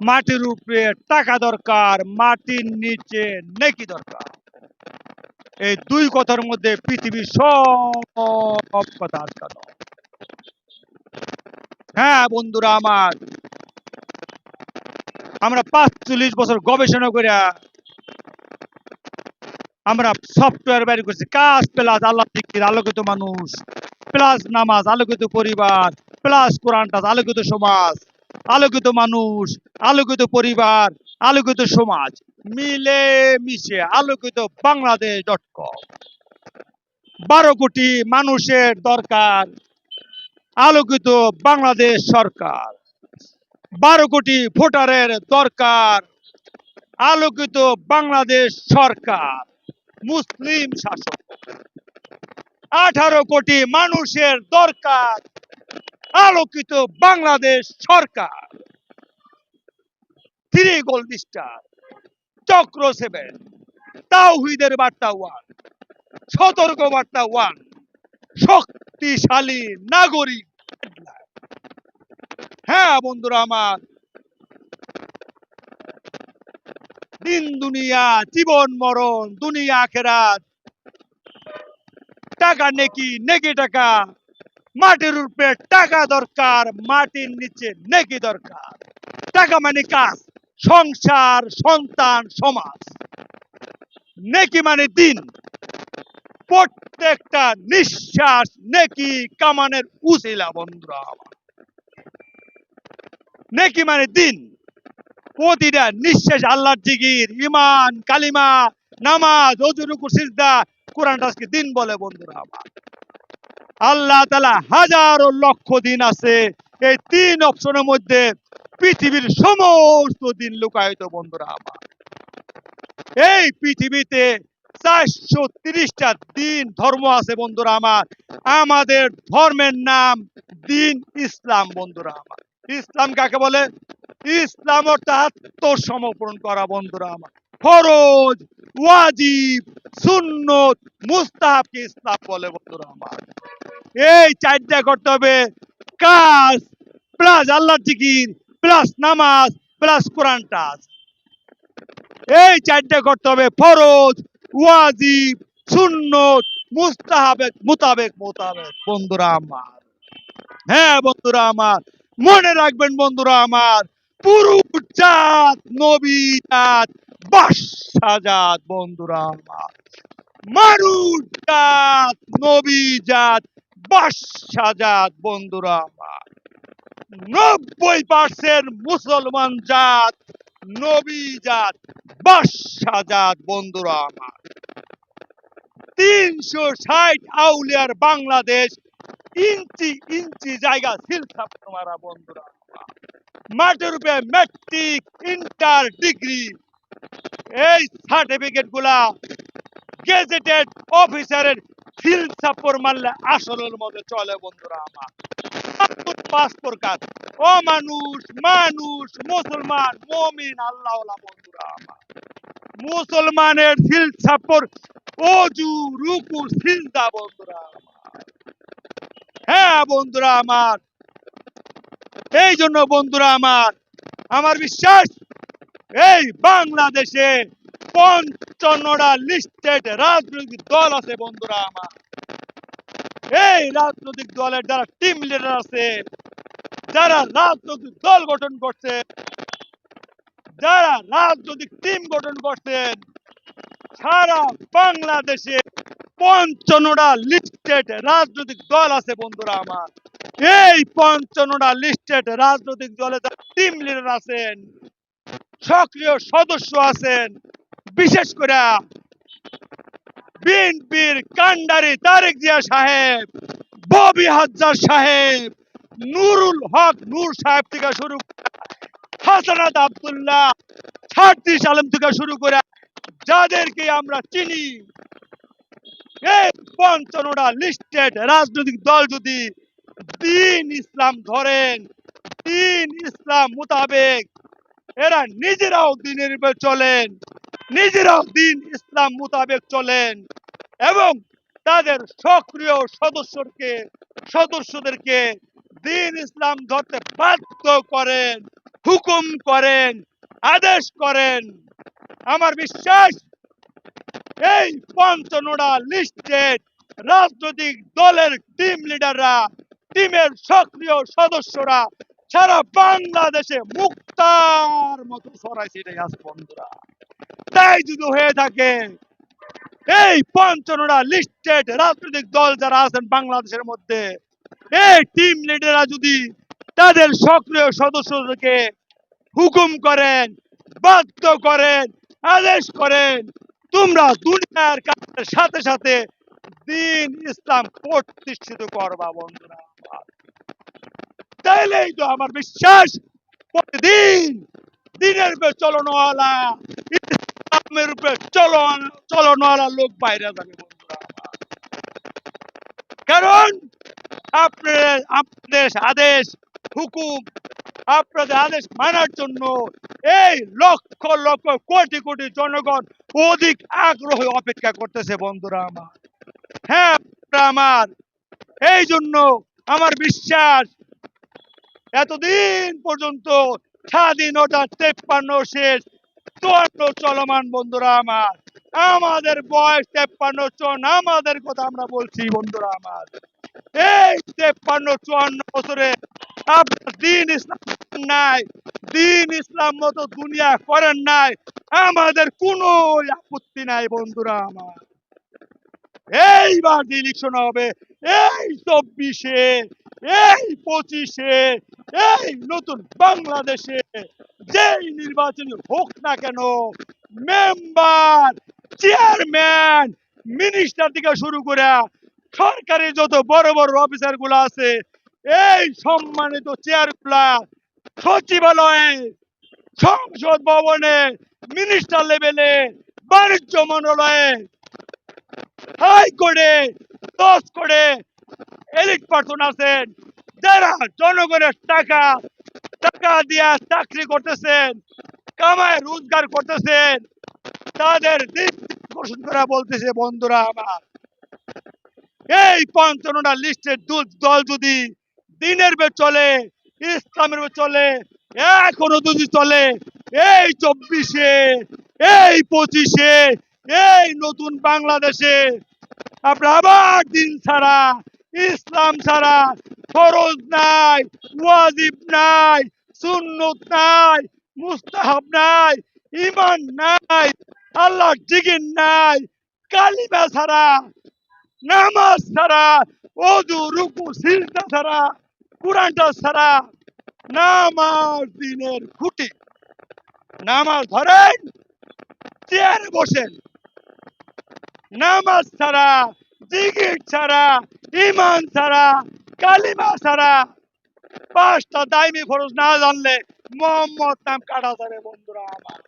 মাটির উপরে টাকা দরকার, মাটির নিচে নেকি দরকার। এই দুই কথার মধ্যে পৃথিবীর সব কথা আটকানো। হ্যাঁ বন্ধুরা আমার, আমরা পাঁচচল্লিশ বছর গবেষণা করে আমরা সফটওয়্যার বের করছি। কাজ প্লাস আল্লাহ দিকির আলোকিত মানুষ, প্লাস নামাজ, আলোকিত পরিবার, প্লাস কোরআনটা আলোকিত সমাজ, আলোকিত মানুষ আলোকিত পরিবার, আলোকিত সমাজ, মিলে মিশে আলোকিত বাংলাদেশ ডট কম বারো কোটি মানুষের দরকার, আলোকিত বাংলাদেশ সরকার। বারো কোটি ভোটারের দরকার, আলোকিত বাংলাদেশ সরকার, মুসলিম শাসক। আঠারো কোটি মানুষের দরকার, আলোকিত বাংলাদেশ সরকার। থ্রি গোল্ড স্টার চক্র সেভেন। তাওহিদের বার্তা ওয়ান। সতর্ক বার্তা ওয়ান। শক্তিশালী নাগরিক। হ্যাঁ বন্ধুরা আমার। দিন দুনিয়া জীবন মরণ, দুনিয়া আখেরাত। টাকা নেকি নেকি টাকা। মাটির উপরে টাকা দরকার, মাটির নিচে নেকি দরকার। টাকা মানে কাজ। সংসার, সন্তান, সমাজ। নেকি মানে দিন। প্রত্যেকটা নিঃশ্বাস নেকি কামানের উচিলা বন্ধুরা আমার। নেকি মানে দিন। প্রতিটা নিঃশ্বাস আল্লাহর জিগির ইমান কালিমা, নামাজ অজুরুকু সিজদা, কোরআন আজকে দিন বলে বন্ধুরা আমার। আল্লাহ তালা হাজারো লক্ষ দিন আছে। এই তিন অপশনের মধ্যে পৃথিবীর সমস্ত দিন লুকায়িত, বন্ধুরা আমার। এই পৃথিবীতে চারশো তিরিশটা দিন ধর্ম আছে, বন্ধুরা আমার। আমাদের ধর্মের নাম দিন ইসলাম, বন্ধুরা আমার। ইসলাম কাকে বলে? ইসলাম অর্থাৎ আত্মসমর্পণ করা, বন্ধুরা আমার। ফরজ, ওয়াজিব, সুন্নত, মুস্তাহাবকে ইসলাম বলে, বন্ধুরা আমার। এই চারটা করতে হবে। কাজ, প্লাস আল্লাহ জিকির প্লাস নামাজ, প্লাস কোরআন এই চারটা করতে হবে, ফরজ, ওয়াজিব, সুন্নত মুস্তাহাবেক মোতাবেক মোতাবেক। বন্ধুরা আমার হ্যাঁ বন্ধুরা আমার, মনে রাখবেন বন্ধুরা আমার নবী জাত বন্ধুরা আমার। বন্ধুরা আমার। নব্বই পার্সেন্ট মুসলমান জাত, নবী জাত, বাদশা জাত, বন্ধুরা আমার। তিনশো ষাট আউলিয়ার বাংলাদেশ ইঞ্চি ইঞ্চি জায়গা সিলসাপ তোমারা বন্ধুরা। মাটির রূপে ম্যাট্রিক ইন্টার ডিগ্রি। এই সার্টিফিকেটগুলা গেজেটেড অফিসারের ফিল মারলে আসলের মধ্যে চলে বন্ধুরা আমার। পাঁচ প্রকার ও মানুষ মানুষ, মুসলমান, মমিন, আল্লাহ বন্ধুরা আমার। মুসলমানের ফিল সাপোর অজু, রুকু, সিজদা বন্ধুরা হ্যাঁ বন্ধুরা আমার। এই জন্য বন্ধুরা আমার আমার বিশ্বাস, এই বাংলাদেশে পঞ্চান্নটা লিস্টেড রাজনৈতিক দল আছে বন্ধুরা আমার। এই রাজনৈতিক দলের যারা টিম লিডার আছে, যারা রাজনৈতিক দল গঠন করছে, যারা রাজনৈতিক টিম গঠন করছেন সারা বাংলাদেশে পঞ্চান্নটা লিস্টেড রাজনৈতিক দল আছে বন্ধুরা আমার। এই পঞ্চান্নটা লিস্টেড রাজনৈতিক দলে যারা টিম লিডার আছেন, সক্রিয় সদস্য আছেন, বিশেষ করে বিএনপির কান্ডারি তারেক জিয়া সাহেব, ববি হাজার সাহেব, নুরুল হক নূর সাহেব থেকে শুরু হাসানাত আব্দুল্লাহ ছাত্রিশ আলম থেকে শুরু করে যাদেরকে আমরা চিনি, এই পঞ্চান্নটা লিস্টেড রাজনৈতিক দল যদি দিন ইসলাম ধরেন, দিন ইসলাম মোতাবেক, এরা নিজেরাও দিনের চলেন। নিজেরাও দিন ইসলাম মোতাবেক চলেন এবং তাদের সক্রিয় সদস্যকে সদস্যদেরকে দিন ইসলাম ধরতে বাধ্য করেন, হুকুম করেন, আদেশ করেন। আমার বিশ্বাস, এই পঞ্চনড়া লিস্টেড রাজনৈতিক দলের টিম লিডাররা টিমের সক্রিয় সদস্যরা সারা বাংলাদেশে মুক্তার মতো সরাই ছিটাই আছে বন্ধুরা। তাই যদি হয়ে থাকে, এই পঞ্চনড়া লিস্টেড রাজনৈতিক দল যারা আছেন বাংলাদেশের মধ্যে, এই টিম লিডাররা যদি তাদের সক্রিয় সদস্যদেরকে হুকুম করেন, বাধ্য করেন, আদেশ করেন, তোমরা দুনিয়ার কাজের সাথে সাথে দিন ইসলাম প্রতিষ্ঠিত করবা, বন্ধুরা। তাইলেই তো আমার বিশ্বাস, প্রতিদিন দিনের চলনওয়ালা ইসলামের উপরে চলন চলনওয়ালা লোক বাইরে যাবে কারণ আপনাদের আপনাদের আদেশ, হুকুম, আপনাদের আদেশ মানার জন্য এই লক্ষ লক্ষ, কোটি কোটি জনগণ অধিক আগ্রহ অপেক্ষা করতেছে বন্ধুরা আমার। হ্যাঁ আমার, এই জন্য আমার বিশ্বাস, এতদিন পর্যন্ত স্বাধীনতা তেপ্পান্ন শেষ চুয়ান্ন চলমান বন্ধুরা আমার। আমাদের বয়স তেপ্পান্ন, চুয়ান্ন, আমাদের কথা আমরা বলছি বন্ধুরা আমার। এই তেপ্পান্ন, চুয়ান্ন বছরে আপনার দিন ইসলাম নাই, দিন ইসলাম মতো দুনিয়া করেন নাই, আমাদের কোনো আপত্তি নাই বন্ধুরা আমার। এইবার যে ইলেকশন হবে, এই চব্বিশে, এই পঁচিশে, এই নতুন বাংলাদেশে যেই নির্বাচন হোক না কেন, মেম্বার, চেয়ারম্যান মিনিস্টার থেকে শুরু করে সরকারি যত বড় বড় অফিসারগুলো আছে, এই সম্মানিত চেয়ারগুলা সচিবালয়ে, সংসদ ভবনে মিনিস্টার লেভেলে বাণিজ্য মন্ত্রণালয়ে হাইকোর্টে দশ করে, এলিট পার্সন আছেন, যারা জনগণের টাকা টাকা দিয়া চাকরি করতেছেন, কামায় রোজগার করতেছেন, তাদের দিক করা বলতেছে, বন্ধুরা আমার, এই পঞ্চান্নটা লিস্টের দল যদি দিনের বে চলে, ইসলামের বে চলে, এখনও যদি চলে, এই চব্বিশে, এই পঁচিশে এই নতুন বাংলাদেশে আমরা আবার দিন ছাড়া, ইসলাম ছাড়া, ফরজ নাই, ওয়াজিব নাই, সুন্নত নাই, মুস্তাহাব নাই ইমান নাই আল্লাহ জিগিন নাই, কালিমা ছাড়া, নামাজ ছাড়া অজু রুকু, সিজদা ছাড়া, কোরআনটা ছাড়া নামাজ দিনের খুঁটি। নামাজ ধরেন, চেয়ারে বসেন। নামাজ ছাড়া, জিকির ছাড়া ইমান ছাড়া, কালিমা ছাড়া, পাঁচটা দায়মি ফরজ না জানলে মোহাম্মদ নাম কাটা যাবে বন্ধুরা আমার।